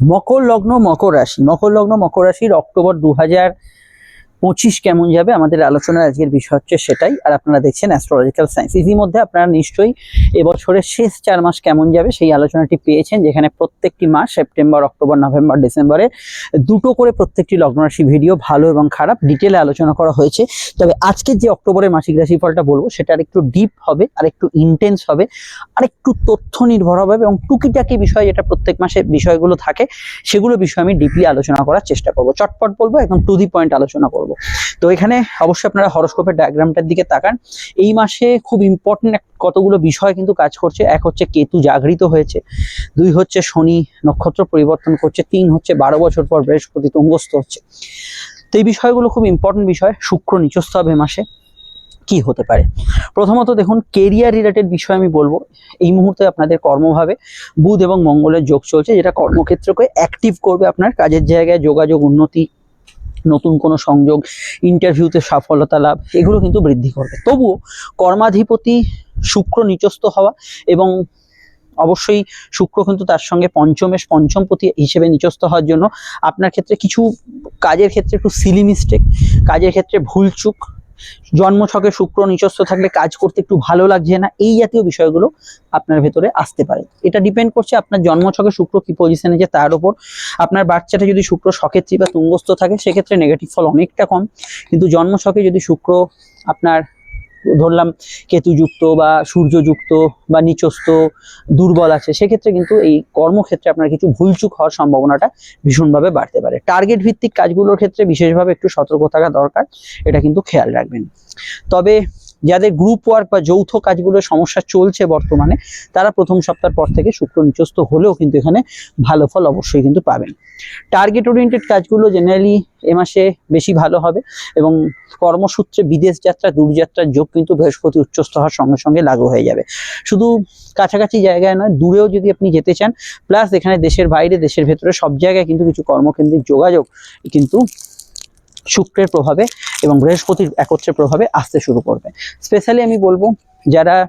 মকর লগ্ন মকর রাশি। মকর লগ্ন মকর রাশির অক্টোবর দু হাজার পঁচিশ কেমন যাবে আমাদের আলোচনার আজকের বিষয় হচ্ছে সেটাই। আর আপনারা দেখছেন অ্যাস্ট্রোলজিক্যাল সায়েন্স ইতিমধ্যে আপনারা নিশ্চয়ই এবছরের শেষ চার মাস কেমন যাবে সেই আলোচনাটি পেয়েছেন, যেখানে প্রত্যেকটি মাস সেপ্টেম্বর, অক্টোবর, নভেম্বর, ডিসেম্বরে দুটো করে প্রত্যেকটি লগ্ন রাশি ভিডিও ভালো এবং খারাপ ডিটেলে আলোচনা করা হয়েছে। তবে আজকের যে অক্টোবরের মাসিক রাশিফলটা বলব, সেটা আর একটু ডিপ হবে আর একটু ইন্টেন্স হবে আর একটু তথ্য নির্ভর হবে এবং টুকিটাকি বিষয় যেটা প্রত্যেক মাসে বিষয়গুলো থাকে, সেগুলো বিষয়ে আমি ডিপলি আলোচনা করার চেষ্টা করব। চটপট বলব, একদম টু দি পয়েন্ট আলোচনা করব। তো এখানে অবশ্যই আপনারা হরস্কোপের ডায়াগ্রামটার দিকে তাকান। এই মাসে খুব ইম্পর্টেন্ট কতগুলো বিষয় কিন্তু কাজ করছে। এক হচ্ছে কেতু জাগৃত হয়েছে, দুই হচ্ছে শনি নক্ষত্র পরিবর্তন করছে, তিন হচ্ছে বারো বছর পর বৃহস্পতি তুঙ্গস্থ হচ্ছে। তো এই বিষয়গুলো খুব ইম্পর্টেন্ট বিষয়, শুক্র নিচস্থ হবে মাসে, কি হতে পারে? প্রথমত দেখুন কেরিয়ার রিলেটেড বিষয় আমি বলব। এই মুহূর্তে আপনাদের কর্মভাবে বুধ এবং মঙ্গলের যোগ চলছে, যেটা কর্মক্ষেত্রকে অ্যাক্টিভ করবে আপনার, কাজের জায়গায় যোগাযোগ উন্নতি নতুন কোনো সংযোগ ইন্টারভিউতে সফলতা লাভ, এগুলো কিন্তু বৃদ্ধি করবে। তবুও কর্মাধিপতি শুক্র নিচস্থ হওয়া এবং অবশ্যই শুক্র কিন্তু তার সঙ্গে পঞ্চমেশ, পঞ্চমপতি হিসেবে নিচস্থ হওয়ার জন্য আপনার ক্ষেত্রে কিছু কাজের ক্ষেত্রে একটু সিলি মিস্টেক কাজের ক্ষেত্রে ভুলচুক জন্মছকে শুক্র নিচস্থ থাকলে কাজ করতে একটু ভালো লাগছে না, এই জাতীয় বিষয়গুলো আপনার ভেতরে আসতে পারে। এটা ডিপেন্ড করছে আপনার জন্ম ছকে শুক্র কি পজিশনে যে তার উপর। আপনার বাচ্চাটা যদি শুক্র সক্ষেত্রী বা তুঙ্গস্থ থাকে, সেক্ষেত্রে নেগেটিভ ফল অনেকটা কম। কিন্তু জন্ম ছকে যদি শুক্র আপনার ধরলাম কেতুযুক্ত বা সূর্যযুক্ত বা নিচস্থ, দুর্বল আছে, সেক্ষেত্রে কিন্তু এই কর্মক্ষেত্রে আপনার কিছু ভুলচুক হওয়ার সম্ভাবনাটা ভীষণভাবে বাড়তে পারে। টার্গেট ভিত্তিক কাজগুলোর ক্ষেত্রে বিশেষভাবে একটু সতর্ক থাকা দরকার, এটা কিন্তু খেয়াল রাখবেন। তবে যাদের গ্রুপ ওয়ার্ক বা যৌথ কাজগুলোর সমস্যা চলছে বর্তমানে, তারা প্রথম সপ্তাহ পর থেকে শুক্র নিচস্থ হলেও কিন্তু এখানে ভালো ফল অবশ্যই কিন্তু পাবেন। টার্গেট ওরিয়েন্টেড কাজগুলো জেনারেলি এ মাসে বেশি ভালো হবে এবং কর্মসূত্রে বিদেশ যাত্রা, দূরযাত্রার যোগ কিন্তু বৃহস্পতি উচ্চস্থ হওয়ার সঙ্গে সঙ্গে লাগু হয়ে যাবে। শুধু কাছাকাছি জায়গায় নয়, দূরেও যদি আপনি যেতে চান প্লাস এখানে দেশের বাইরে, দেশের ভেতরে সব জায়গায় কিন্তু কিছু কর্মকেন্দ্রিক যোগাযোগ কিন্তু শুক্রের প্রভাবে এবং বৃহস্পতির একত্রে প্রভাবে আসতে শুরু করবে। স্পেশালি আমি বলব, যারা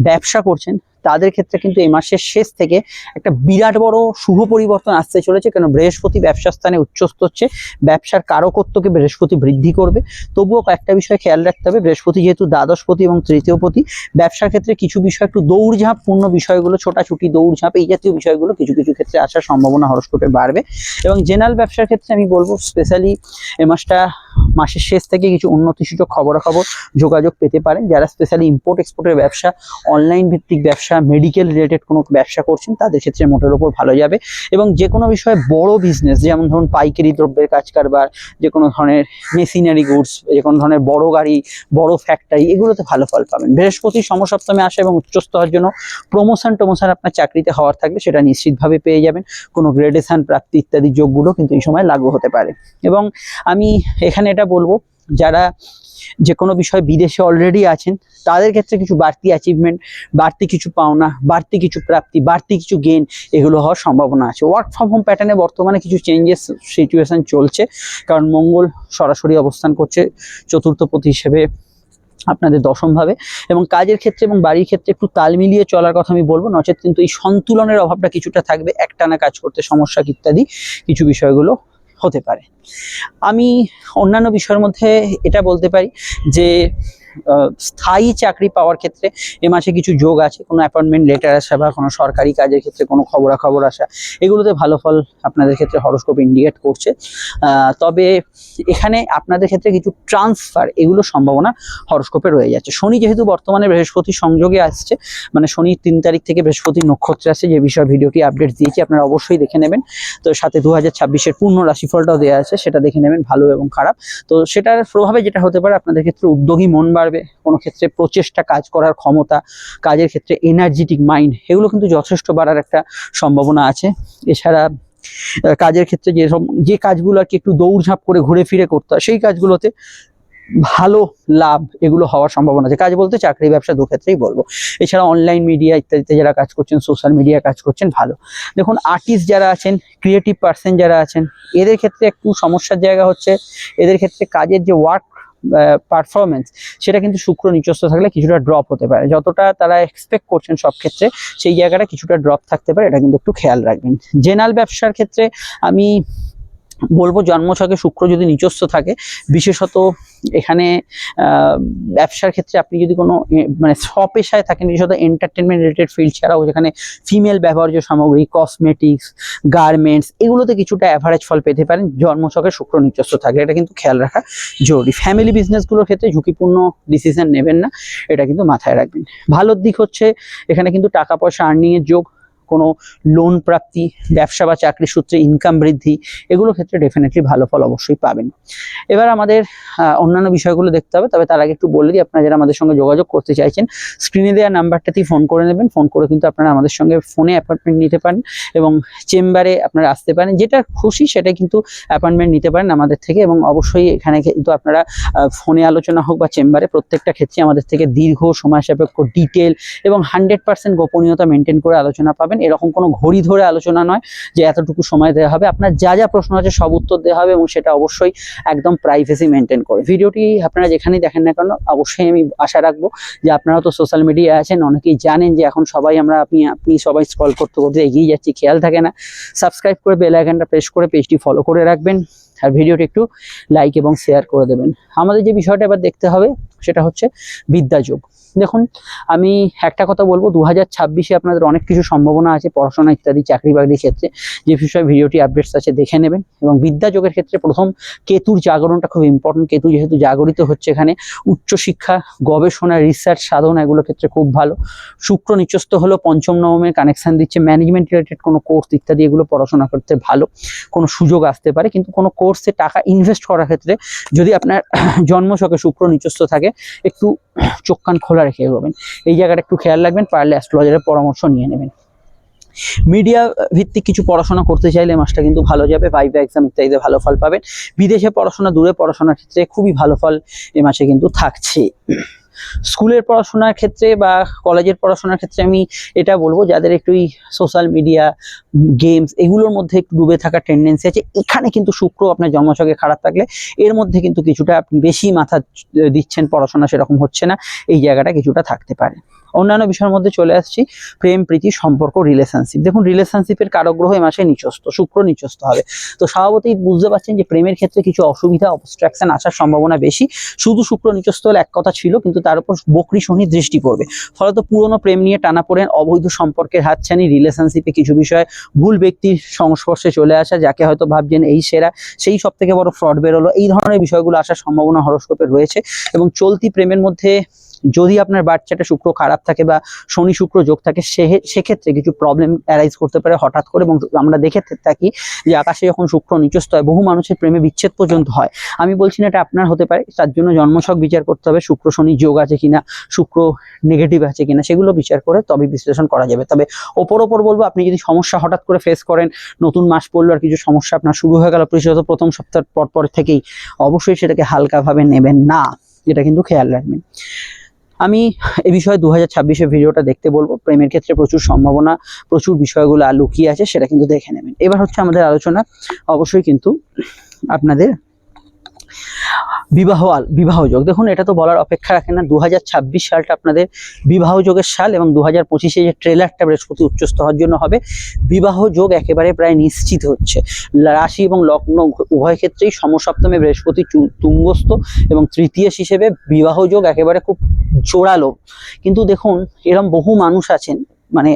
ব্যবসা করছেন তাদের ক্ষেত্রে কিন্তু এই মাসের শেষ থেকে একটা বিরাট বড় শুভ পরিবর্তন আসতে চলেছে, কেন বৃহস্পতি ব্যবসা স্থানে উচ্চস্থ হচ্ছে, ব্যবসার কারকত্বকে বৃহস্পতি বৃদ্ধি করবে। তবুও কয়েকটা বিষয় খেয়াল রাখতে হবে, বৃহস্পতি যেহেতু দ্বাদশপতি এবং তৃতীয়পতি, ব্যবসার ক্ষেত্রে কিছু বিষয় একটু দৌড়ঝাঁপ পূর্ণ বিষয়গুলো, ছোটাছুটি, দৌড়ঝাঁপ এই জাতীয় বিষয়গুলো কিছু কিছু ক্ষেত্রে আসার সম্ভাবনা হরস্কোপে বাড়বে। এবং জেনারেল ব্যবসার ক্ষেত্রে আমি বলব স্পেশালি এ মাসটা, মাসের শেষ থেকে কিছু উন্নতিসূচক খবরাখবর, যোগাযোগ পেতে পারেন। যারা স্পেশালি ইম্পোর্ট এক্সপোর্টের ব্যবসা অনলাইন ভিত্তিক ব্যবসা মেডিকেল রিলেটেড কোনো ব্যবসা করছেন, তাদের ক্ষেত্রে মোটের ওপর ভালো যাবে। এবং যে কোনো বিষয়ে বড় বিজনেস যেমন ধরুন পাইকারি দ্রব্যের কাজ কারবার, যে কোনো ধরনের মেশিনারি গুডস যে কোনো ধরনের বড় গাড়ি, বড় ফ্যাক্টরি এগুলোতে ভালো ফল পাবেন। বৃহস্পতি সমসপ্তমে আসে এবং উচ্চস্থ হওয়ার জন্য প্রমোশন টমোশন আপনার চাকরিতে হওয়ার থাকলে সেটা নিশ্চিতভাবে পেয়ে যাবেন। কোনো গ্রেডেশন প্রাপ্তি ইত্যাদি যোগগুলো কিন্তু এই সময় লাগু হতে পারে। এবং আমি এখানে এটা বলব, যারা যে কোনো বিষয় বিদেশে অলরেডি আছেন, তাদের ক্ষেত্রে কিছু বাড়তি অ্যাচিভমেন্ট বাড়তি কিছু পাওনা, বাড়তি কিছু প্রাপ্তি, বাড়তি কিছু গেন এগুলো হওয়ার সম্ভাবনা আছে। ওয়ার্ক ফ্রম হোম প্যাটার্নে বর্তমানে কিছু চেঞ্জেস সিচুয়েশন চলছে, কারণ মঙ্গল সরাসরি অবস্থান করছে চতুর্থ পতি হিসেবে আপনাদের দশমভাবে। এবং কাজের ক্ষেত্রে এবং বাড়ির ক্ষেত্রে একটু তাল মিলিয়ে চলার কথা আমি বলব, নচেত কিন্তু এই সন্তুলনের অভাবটা কিছুটা থাকবে, একটানা কাজ করতে সমস্যা ইত্যাদি, কিছু বিষয়গুলো হতে পারে। আমি অন্যান্য বিষয়ের মধ্যে এটা বলতে পারি যে স্থায়ী চাকরি পাওয়ার ক্ষেত্রে এ মাসে কিছু যোগ আছে, কোনো অ্যাপয়েন্টমেন্ট লেটার আসা বা কোনো সরকারি কাজের ক্ষেত্রে কোনো খবরাখবর আসা, এগুলোতে ভালো ফল আপনাদের ক্ষেত্রে হরস্কোপ ইন্ডিকেট করছে। তবে এখানে আপনাদের ক্ষেত্রে কিছু ট্রান্সফার এগুলো সম্ভাবনা হরস্কোপে রয়ে যাচ্ছে। শনি যেহেতু বর্তমানে বৃহস্পতি সংযোগে আসছে মানে শনি তিন তারিখ থেকে বৃহস্পতি নক্ষত্রে আসছে, যে বিষয়ে ভিডিওটি আপডেট দিয়েছি, আপনারা অবশ্যই দেখে নেবেন। তো সাথে দু হাজার ছাব্বিশের পূর্ণ রাশিফলটাও দেওয়া আছে, সেটা দেখে নেবেন ভালো এবং খারাপ। তো সেটার প্রভাবে যেটা হতে পারে, আপনাদের ক্ষেত্রে উদ্যোগী মন বাড়বে কোনো ক্ষেত্রে প্রচেষ্টা, কাজ করার ক্ষমতা, কাজের ক্ষেত্রে এনার্জেটিক মাইন্ড এগুলো কিন্তু যথেষ্ট বাড়ার একটা সম্ভাবনা আছে। এছাড়া কাজের ক্ষেত্রে যেসব যে কাজগুলো আর কি একটু দৌড়ঝাঁপ করে ঘুরে ফিরে করতে হয়, সেই কাজগুলোতে ভালো লাভ এগুলো হওয়ার সম্ভাবনা আছে। কাজ বলতে চাকরি, ব্যবসা দু ক্ষেত্রেই বলব। এছাড়া অনলাইন মিডিয়া ইত্যাদিতে যারা কাজ করছেন সোশ্যাল মিডিয়া কাজ করছেন, ভালো। দেখুন আর্টিস্ট যারা আছেন ক্রিয়েটিভ পার্সন যারা আছেন, এদের ক্ষেত্রে একটু সমস্যার জায়গা হচ্ছে, এদের ক্ষেত্রে কাজের যে ওয়ার্ক পারফরমেন্স সেটা কিন্তু শুক্র নিচস্ত থাকলে কিছুটা ড্রপ হতে পারে। যতটা তারা এক্সপেক্ট করছেন সব ক্ষেত্রে, সেই জায়গাটা কিছুটা ড্রপ থাকতে পারে, এটা কিন্তু একটু খেয়াল রাখবেন। জেনারেল ব্যবসার ক্ষেত্রে আমি বলব জন্মছকে শুক্র যদি নিচস্থ থাকে, বিশেষত এখানে ব্যবসার ক্ষেত্রে আপনি যদি কোনো মানে স্বপেশায় থাকেন, বিশেষত এন্টারটেনমেন্ট রিলেটেড ফিল্ড ছাড়াও যেখানে ফিমেল ব্যবহার্য সামগ্রী কসমেটিক্স গার্মেন্টস এগুলোতে কিছুটা অ্যাভারেজ ফল পেতে পারেন, জন্মছকে শুক্র নিচস্থ থাকে এটা কিন্তু খেয়াল রাখা জরুরি। ফ্যামিলি বিজনেসগুলোর ক্ষেত্রে ঝুঁকিপূর্ণ ডিসিশন নেবেন না, এটা কিন্তু মাথায় রাখবেন। ভালোর দিক হচ্ছে, এখানে কিন্তু টাকা পয়সা আর্নিংয়ের যোগ কোনো লোন প্রাপ্তি, ব্যবসা বা চাকরি সূত্রে ইনকাম বৃদ্ধি, এগুলো ক্ষেত্রে ডেফিনেটলি ভালো ফল অবশ্যই পাবেন। এবার আমাদের অন্যান্য বিষয়গুলো দেখতে হবে, তবে তার আগে একটু বলে দিই, আপনারা যারা আমাদের সঙ্গে যোগাযোগ করতে চাইছেন স্ক্রিনে দেওয়া নাম্বারটাতেই ফোন করে নেবেন ফোন করে কিন্তু আপনারা আমাদের সঙ্গে ফোনে অ্যাপয়েন্টমেন্ট নিতে পারেন এবং চেম্বারে আপনারা আসতে পারেন। যেটা খুশি সেটা কিন্তু অ্যাপয়েন্টমেন্ট নিতে পারেন আমাদের থেকে এবং অবশ্যই এখানে কিন্তু আপনারা ফোনে আলোচনা হোক বা চেম্বারে প্রত্যেকটা ক্ষেত্রে আমাদের থেকে দীর্ঘ সময় সাপেক্ষ ডিটেল এবং হান্ড্রেড পার্সেন্ট গোপনীয়তা মেনটেন করে আলোচনা পাবেন। এরকম কোনো ঘড়ি ধরে আলোচনা নয় যে এতটুকু সময় দেওয়া হবে। আপনার যা যা প্রশ্ন আছে সব উত্তর দেওয়া হবে এবং সেটা অবশ্যই একদম প্রাইভেসি মেনটেন করে। ভিডিওটি আপনারা যেখানেই দেখেন না কেন, অবশ্যই আমি আশা রাখব যে আপনারা তো সোশ্যাল মিডিয়ায় আছেন, অনেকেই জানেন যে এখন সবাই আমরা আপনি আপনি সবাই স্ক্রল করতে করতে এগিয়ে যাচ্ছি, খেয়াল থাকে না। সাবস্ক্রাইব করে বেল প্রেস করে পেজটি ফলো করে রাখবেন। আর ভিডিওটি একটু লাইক এবং শেয়ার করে দেবেন। আমাদের যে বিষয়টা এবার দেখতে হবে, সেটা হচ্ছে বিদ্যাযোগ দেখুন, আমি একটা কথা বলব দু হাজার ছাব্বিশে আপনাদের অনেক কিছু সম্ভাবনা আছে, পড়াশোনা ইত্যাদি, চাকরি বাকরির ক্ষেত্রে। যে বিষয়ে ভিডিওটি আপডেটস আছে, দেখে নেবেন। এবং বিদ্যাযোগের ক্ষেত্রে প্রথম কেতুর জাগরণটা খুব ইম্পর্টেন্ট কেতু যেহেতু জাগরিত হচ্ছে এখানে, উচ্চশিক্ষা, গবেষণা রিসার্চ সাধনা, এগুলোর ক্ষেত্রে খুব ভালো। শুক্র নিচস্থ হলো, পঞ্চম নবমের কানেকশন দিচ্ছে ম্যানেজমেন্ট রিলেটেড কোনো কোর্স ইত্যাদি এগুলো পড়াশোনা করতে ভালো। কোনো সুযোগ আসতে পারে, কিন্তু কোনো কোর্সে টাকা ইনভেস্ট করার ক্ষেত্রে যদি আপনার জন্মছকে শুক্র নিচস্থ থাকে, একটু চোখ কান খোলা রেখে এগোবেন। এই জায়গাটা একটু খেয়াল রাখবেন, পারলে অ্যাস্ট্রোলজারের পরামর্শ নিয়ে নেবেন। মিডিয়া ভিত্তিক কিছু পড়াশোনা করতে চাইলে মাসটা কিন্তু ভালো যাবে ভাইভা এক্সাম ইত্যাদিতে ভালো ফল পাবেন। বিদেশে পড়াশোনা, দূরে পড়াশোনার ক্ষেত্রে খুবই ভালো ফল এ মাসে কিন্তু থাকছে। স্কুলের পড়াশোনার ক্ষেত্রে বা কলেজের পড়াশোনার ক্ষেত্রে আমি এটা বলব, যাদের একটু সোশ্যাল মিডিয়া গেমস এগুলোর মধ্যে একটু ডুবে থাকার টেন্ডেন্সি আছে, এখানে কিন্তু শুক্র আপনার জন্মসঙ্গে খারাপ থাকলে এর মধ্যে কিন্তু কিছুটা আপনি বেশি মাথা দিচ্ছেন, পড়াশোনা সেরকম হচ্ছে না, এই জায়গাটা কিছুটা থাকতে পারে। অন্যান্য বিষয়ের মধ্যে চলে আসছি, প্রেম, প্রীতি, সম্পর্ক রিলেশনশিপ দেখুন রিলেশনশিপের কারগ্রহ এ মাসে নিচস্ত শুক্র নিচস্ত হবে। তো স্বভাবতই বুঝতে পারছেন যে প্রেমের ক্ষেত্রে কিছু অসুবিধা অবস্ট্রাকশন আসার সম্ভাবনা বেশি। শুধু শুক্র নিচস্ত হলে এক কথা ছিল, কিন্তু তার উপর বকরি শনি দৃষ্টি পড়বে। ফলত পুরনো প্রেম নিয়ে টানা পড়েন অবৈধ সম্পর্কের হাতছানি রিলেশনশিপে কিছু বিষয়ে ভুল ব্যক্তির সংস্পর্শে চলে আসা, যাকে হয়তো ভাবছেন এই সেরা, সেই সব থেকে বড় ফ্রড বেরোলো। এই ধরনের বিষয়গুলো আসার সম্ভাবনা হরস্কোপে রয়েছে। এবং চলতি প্রেমের মধ্যে যদি আপনার বাচ্চাটা শুক্র খারাপ থাকে বা শনি শুক্র যোগ থাকে সেক্ষেত্রে কিছু প্রবলেম অ্যারাইজ করতে পারে হঠাৎ করে এবং আমরা দেখে থাকি যে আকাশে যখন শুক্র নিচস্থ হয়, বহু মানুষের প্রেমে বিচ্ছেদ পর্যন্ত হয়। আমি বলছি না এটা আপনার হতে পারে, তার জন্য জন্মছক বিচার করতে হবে, শুক্র শনি যোগ আছে কিনা, শুক্র নেগেটিভ আছে কিনা, সেগুলো বিচার করে তবে বিশ্লেষণ করা যাবে। তবে ওপর ওপর বলব, আপনি যদি সমস্যা হঠাৎ করে ফেস করেন, নতুন মাস পড়ল আর কিছু সমস্যা আপনার শুরু হয়ে গেল, বিশেষত প্রথম সপ্তাহ পর পর থেকেই, অবশ্যই সেটাকে হালকাভাবে নেবেন না, এটা কিন্তু খেয়াল রাখবেন। আমি এ বিষয়ে দু হাজার ভিডিওটা দেখতে বলব। প্রেমের ক্ষেত্রে প্রচুর সম্ভাবনা, প্রচুর বিষয়গুলো লুকিয়ে আছে, সেটা কিন্তু দেখে নেবেন। এবার হচ্ছে আমাদের আলোচনা। অবশ্যই কিন্তু আপনাদের বিবাহ বিবাহ যোগ। দেখুন, এটা তো বলার অপেক্ষা রাখে না। দু হাজার ছাব্বিশ সালটা আপনাদের বিবাহ যোগের সাল এবং দু হাজার পঁচিশে যে ট্রেলারটা বৃহস্পতি উচ্চস্থ হওয়ার জন্য হবে, বিবাহ যোগ একেবারে প্রায় নিশ্চিত হচ্ছে। রাশি এবং লগ্ন উভয় ক্ষেত্রেই সমসপ্তমে বৃহস্পতি তুঙ্গস্থ এবং তৃতীয় হিসেবে বিবাহ যোগ একেবারে খুব জোরালো। কিন্তু দেখুন এরকম বহু মানুষ আছেন মানে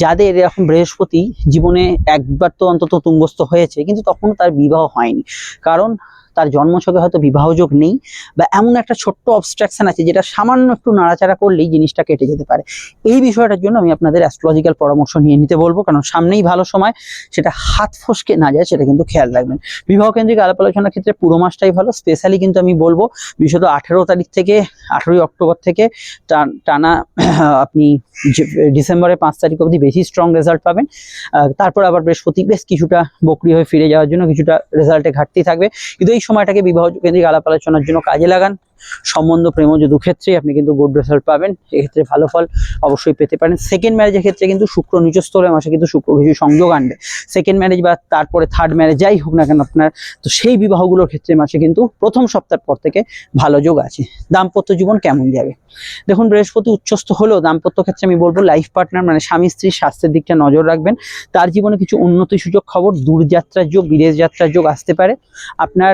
যাদের এরকম বৃহস্পতি জীবনে একবার তো অন্তত তুঙ্গস্থ হয়েছে, কিন্তু তখনও তার বিবাহ হয়নি। কারণ তার জন্মছকে হয়তো বিবাহযোগ নেই বা এমন একটা ছোট্ট অবস্ট্রাকশন আছে যেটা সামান্য একটু নাড়াচাড়া করলেই জিনিসটা কেটে যেতে পারে। এই বিষয়টার জন্য আমি আপনাদের অ্যাস্ট্রোলজিক্যাল পরামর্শ নিয়ে নিতে বলব, কারণ সামনেই ভালো সময়, সেটা হাত ফসকে না যায়, সেটা কিন্তু খেয়াল রাখবেন। বিবাহ কেন্দ্রিক আলাপ আলোচনার ক্ষেত্রে পুরো মাসটাই ভালো স্পেশালি কিন্তু আমি বলব, বিশেষত আঠেরো তারিখ থেকে, আঠেরোই অক্টোবর থেকে টান- আপনি ডিসেম্বরের পাঁচ তারিখ অবধি বেশি স্ট্রং রেজাল্ট পাবেন। তারপর আবার বৃহস্পতি, বেশ কিছুটা বকরি হয়ে ফিরে যাওয়ার জন্য কিছুটা রেজাল্টে ঘাটতি থাকবে। কিন্তু এই সময়টাকে বিবাহ কেন্দ্রিক আলাপ আলোচনার জন্য কাজে লাগান। সম্বন্ধ, প্রেম প্রেমজ দুক্ষেত্রেই আপনি কিন্তু গুড রেজাল্ট পাবেন, এক্ষেত্রে ভালো ফল অবশ্যই পেতে পারেন। সেকেন্ড ম্যারেজের ক্ষেত্রে কিন্তু শুক্র নিচস্থ মাসে কিন্তু শুক্র কিছু সংযোগ আনবে। সেকেন্ড ম্যারেজ বা তারপরে থার্ড ম্যারেজ যাই হোক না কেন আপনার, তো সেই বিবাহগুলোর ক্ষেত্রে মাসে কিন্তু প্রথম সপ্তাহ পর থেকে ভালো যোগ আছে। দাম্পত্য জীবন কেমন যাবে? দেখুন, বৃহস্পতি উচ্চস্থ হলেও দাম্পত্য ক্ষেত্রে আমি বলব লাইফ পার্টনার মানে স্বামী, স্ত্রীর স্বাস্থ্যের দিকটা নজর রাখবেন। তার জীবনে কিছু উন্নতি সুযোগ খবর, দূরযাত্রার যোগ, বিদেশ যাত্রার যোগ আসতে পারে। আপনার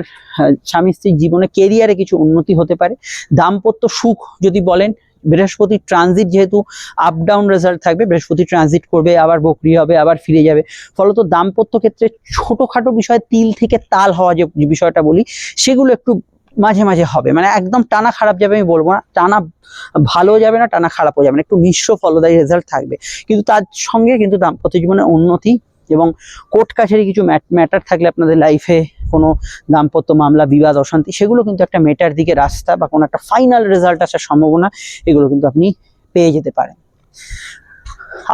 স্বামী, স্ত্রীর জীবনে কেরিয়ারে কিছু উন্নতি হতে পারে। দাম্পত্য সুখ যদি বলেন, বৃহস্পতি ট্রানজিট যেহেতু আপ ডাউন রেজাল্ট থাকবে, বৃহস্পতি ট্রানজিট করবে, আবার বকরি হবে, আবার ফিরে যাবে। ফলত দাম্পত্য ক্ষেত্রে ছোটোখাটো বিষয়, তিল থেকে তাল হওয়া যে বিষয়টা বলি, সেগুলো একটু মাঝে মাঝে হবে। মানে একদম টানা খারাপ যাবে আমি বলব না, টানা ভালো যাবে না, টানা খারাপও যাবে না। একটু মিশ্র ফলদায়ী রেজাল্ট থাকবে। কিন্তু তার সঙ্গে কিন্তু দাম্পত্য জীবনে উন্নতি এবং কোর্ট কাছারি কিছু ম্যাটার থাকলে আপনাদের লাইফে কোনো দাম্পত্য মামলা, বিবাদ, অশান্তি, সেগুলো কিন্তু একটা মেটার দিকে রাস্তা বা কোনো একটা ফাইনাল রেজাল্ট আসার সম্ভাবনা, এগুলো কিন্তু আপনি পেয়ে যেতে পারেন।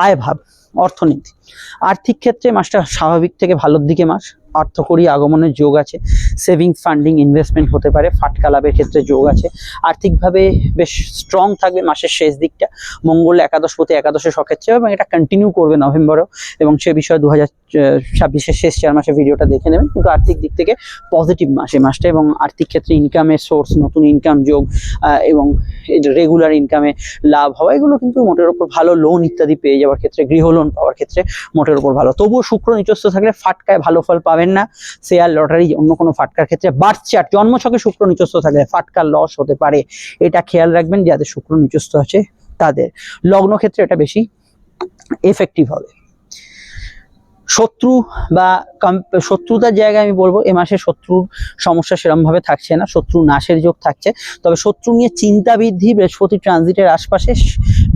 আয় ভাব, অর্থনীতি। আর্থিক ক্ষেত্রে মাসটা স্বাভাবিক থেকে ভালোর দিকে মাস। অর্থকরী আগমনের যোগ আছে সেভিং ফান্ডিং ইনভেস্টমেন্ট হতে পারে, ফাটকা লাভের ক্ষেত্রে যোগ আছে। আর্থিকভাবে বেশ স্ট্রং থাকবে মাসের শেষ দিকটা। মঙ্গল একাদশপতি একাদশে সক্ষেত্রে এবং এটা কন্টিনিউ করবে নভেম্বরেও। এবং সে বিষয়ে দু হাজার ছাব্বিশের শেষ চার মাসে ভিডিওটা দেখে নেবেন। কিন্তু আর্থিক দিক থেকে পজিটিভ মাস মাসটা এবং আর্থিক ক্ষেত্রে ইনকামের সোর্স নতুন ইনকাম যোগ এবং রেগুলার ইনকামে লাভ হওয়া, এগুলো কিন্তু মোটের ওপর ভালো লোন ইত্যাদি পেয়ে যাওয়ার ক্ষেত্রে, গৃহ লোন পাওয়ার ক্ষেত্রে মোটের ওপর ভালো। তবুও শুক্র নিচস্থ থাকলে ফাটকায় ভালো ফল পাবেন না। শেয়ার, লটারি, অন্য কোনো ফাটকার ক্ষেত্রে বার্থ চার্ট জন্মছকে শুক্র নিচস্ত থাকলে ফাটকার লস হতে পারে। এটা খেয়াল রাখবেন যাদের শুক্র নিচস্ত আছে তাদের। লগ্ন ক্ষেত্রে এটা বেশি এফেক্টিভ হবে। শত্রু বা শত্রুতার জায়গায় আমি বলব, এ মাসে শত্রুর সমস্যা সেরমভাবে থাকছে না শত্রু নাশের যোগ থাকছে। তবে শত্রু নিয়ে চিন্তা বৃদ্ধি, বৃহস্পতি ট্রানজিটের আশপাশে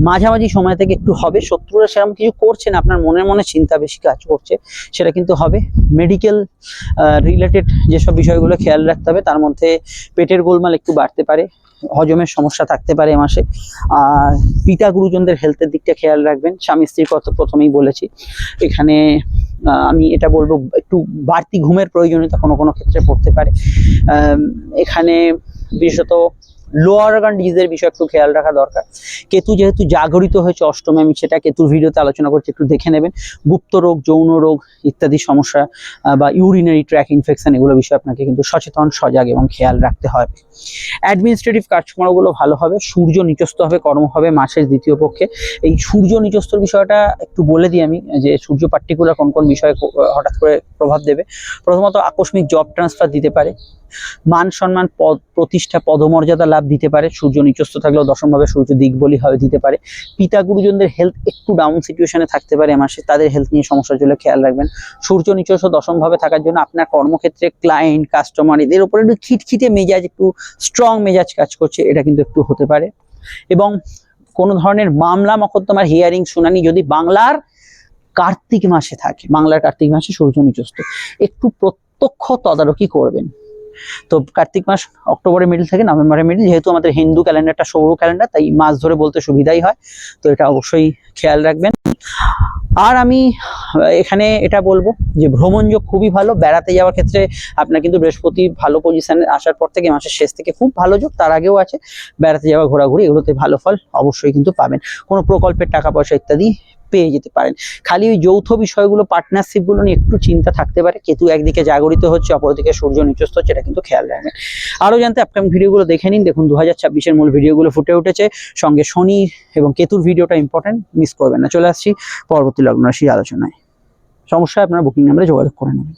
মাঝামাঝি সময় থেকে একটু হবে। শত্রুরা সেরকম কিছু করছে না, আপনার মনের মনে চিন্তা বেশি কাজ করছে, সেটা কিন্তু হবে। মেডিকেল রিলেটেড যেসব বিষয়গুলো খেয়াল রাখতে হবে, তার মধ্যে পেটের গোলমাল একটু বাড়তে পারে। হজমের সমস্যা থাকতে পারে এ মাসে। আর পিতা গুরুজনদের হেলথের দিকটা খেয়াল রাখবেন। স্বামী স্ত্রীর কথা প্রথমেই বলেছি। এখানে আমি এটা বলব, একটু বাড়তি ঘুমের প্রয়োজনীয়তা কোনো কোনো ক্ষেত্রে পড়তে পারে। এখানে বিশেষত লোয়ার অর্গান ডিজিজের বিষয়ে একটু খেয়াল রাখা দরকার। কেতু যেহেতু জাগরিত হয়েছে অষ্টমে, আমি সেটা কেতুর ভিডিওতে আলোচনা করছি, একটু দেখে নেবেন। গুপ্ত রোগ, যৌন রোগ ইত্যাদি সমস্যা বা ইউরিনারি ট্র্যাক ইনফেকশন এগুলো বিষয়ে আপনাকে কিন্তু সচেতন, সজাগ এবং খেয়াল রাখতে হবে। অ্যাডমিনিস্ট্রেটিভ কাজকর্মগুলো ভালো হবে, সূর্য নিচস্থ হবে, কর্ম হবে, মাসের দ্বিতীয় পক্ষে। এই সূর্য নিচস্থর বিষয়টা একটু বলে দিই আমি, যে সূর্য পার্টিকুলার কোন কোন বিষয়ে হঠাৎ করে প্রভাব দেবে। প্রথমত আকস্মিক জব ট্রান্সফার দিতে পারে। মান সম্মান, পদ, প্রতিষ্ঠা, পদমর্যাদা লাভ দিতে পারে। সূর্য নিচস্থ থাকলেও দশমভাবে সূর্য দিকবলি হবে দিতে পারে। পিতা গুরুজনদের হেলথ একটু ডাউন সিচুয়েশনে থাকতে পারে মাসে। তাদের হেলথ নিয়ে সমস্যা চলে খেয়াল রাখবেন। সূর্য নিচস্থ দশমভাবে থাকার জন্য আপনার কর্মক্ষেত্রে ক্লায়েন্ট কাস্টমার এদের উপরে একটু খিটখিটে মেজাজ, একটু স্ট্রং মেজাজ কাজ করছে। এটা কিন্তু একটু হতে পারে। এবং কোনো ধরনের মামলা, মকদ্দমার হিয়ারিং শুনানি যদি বাংলার কার্তিক মাসে থাকে, বাংলার কার্তিক মাসে সূর্য নিচস্থ, একটু প্রত্যক্ষ তদারকি করবেন। তো কার্তিক মাস অক্টোবরের মিডল থেকে নভেম্বরের মিডল যেহেতু আমাদের হিন্দু ক্যালেন্ডারটা সৌর ক্যালেন্ডার, তাই মাস ধরে বলতে সুবিধাই হয়। তো এটা অবশ্যই খেয়াল রাখবেন। আর আমি এখানে এটা বলব যে ভ্রমণ যোগ খুবই ভালো। বেড়াতে যাওয়ার ক্ষেত্রে আপনার কিন্তু বৃহস্পতি ভালো পজিশনে আসার পর থেকে মাসের শেষ থেকে খুব ভালো যোগ, তার আগেও আছে। বেড়াতে যাওয়া, ঘোরাঘুরি, এগুলোতে ভালো ফল অবশ্যই কিন্তু পাবেন। কোনো প্রকল্পের টাকা পয়সা ইত্যাদি পেয়ে যেতে পারেন। খালি ওই যৌথ বিষয়গুলো পার্টনারশিপগুলো নিয়ে একটু চিন্তা থাকতে পারে। কেতু একদিকে জাগরিত হচ্ছে, অপরদিকে সূর্য নিচস্থ হচ্ছে, এটা কিন্তু খেয়াল রাখবেন। আরও জানতে আপকামিং ভিডিওগুলো দেখে নিন। দেখুন দু হাজার মূল ভিডিওগুলো ফুটে উঠেছে। সঙ্গে শনি এবং কেতুর ভিডিওটা ইম্পর্টেন্ট মিস করবেন না। চলে আসছি পরবর্তী লগ্ন রাশির আলোচনায়। সমস্যা আপনার বুকিং নাম্বারে যোগাযোগ করে নেবেন।